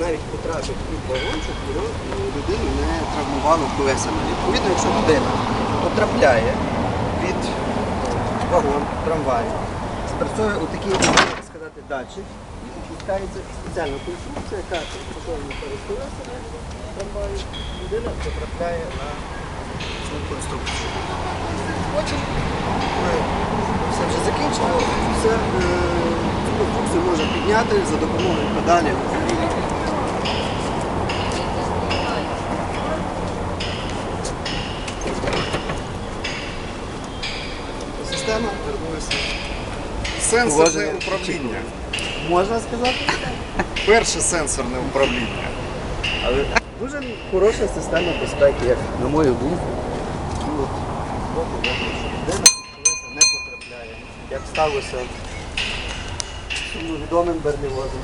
навіть потрапить під вагон, щоб його е, людину не травмувало колесами. Відповідно, якщо людина потрапляє під вагон, трамвай, спрацьовує отакий, як сказати, датчик, і опускається спеціальна конструкція, яка розташована перед колесами трамваю, людина потрапляє на цю конструкцію. Потім, все вже закінчено, все, е, цю конструкцію можна підняти за допомогою педалі. Система торгується. Сенсорне управління. Можна сказати? Перше сенсорне управління. Але дуже хороша система безпеки, як на мою думку. Людина не потрапляє, як сталося відомим берлівозом.